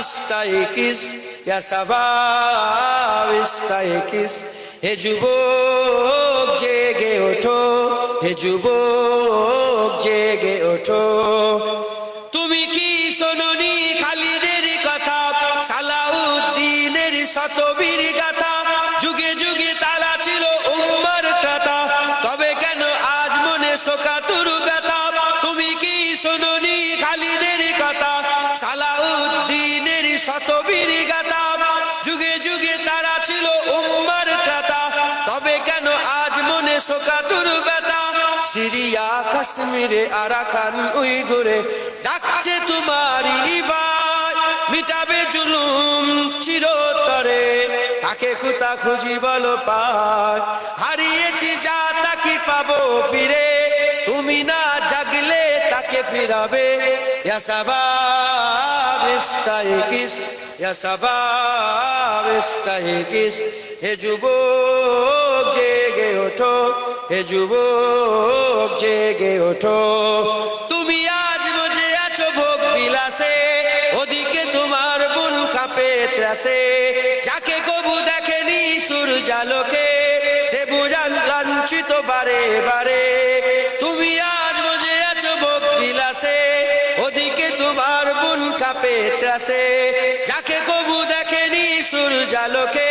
ইস্তাইকিস ইয়া সাবাব ইস্তাইকিস। হে যুবক জেগে ওঠো হে যুবক জেগে ওঠো। সিরিয়া, কাশ্মীরে আরাকান উইগুরে ডাকছে তোমারই ভাই মিটাবে জুলুম চিরতরে। তাকে কুতা খুঁজি বলো পায়, হারিয়েছি যা তাকে পাবো ফিরে। তুমি না জাগলে তাকে ফিরাবে। হে যুবক, জেগে ওঠো। হে যুবক জেগে ওঠো। তুমি আজ বজে আছো ভোগ বিলাসে, ওদিকে তোমার বুন কাঁপে ত্রাসে। যাকে কবু দেখেনি সূর্যালোকে সে বুঝান লাঞ্ছিত বারে বারে। তুমি আজ বজে আছো ভোগ বিলাসে, ওদিকে তোমার বোন কাঁপে ত্রাসে। যাকে কবু দেখেনি সূর্যালোকে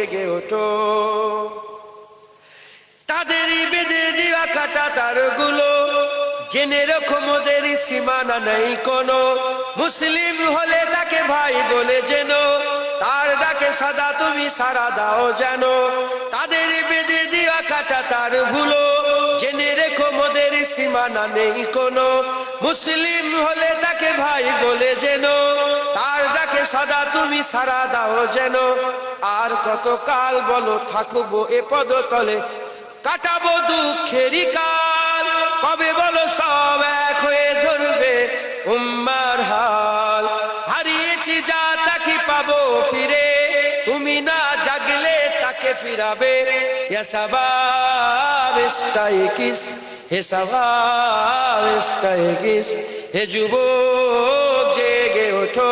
ওঠো তাদেরই বেঁধে দেওয়া কাটা তারগুলো, জেনে রকম ওদের সীমানা নেই কোনো। মুসলিম হলে তাকে ভাই বলে যেন ডাকে সাদা, তুমি সারা দাও যেন। তাদের বেঁধে দেওয়া কাটা তার ভুলো। জেনে রেখো মোদের সীমানা নেই কোনো। মুসলিম হলে তাকে ভাই বলে যেন। তার ডাকে সাদা, তুমি সারা দাও যেন। আর কত কাল বলো, থাকব এ পদতলে। কাটাবো দুঃখেরই কাল। কবে বলো সব এক হয়ে ধরবে। পাবো ফিরে। তুমি না জাগলে তাকে ফিরাবে। ইস্তাইকিস হে সাবাব হে যুব জেগে ওঠো।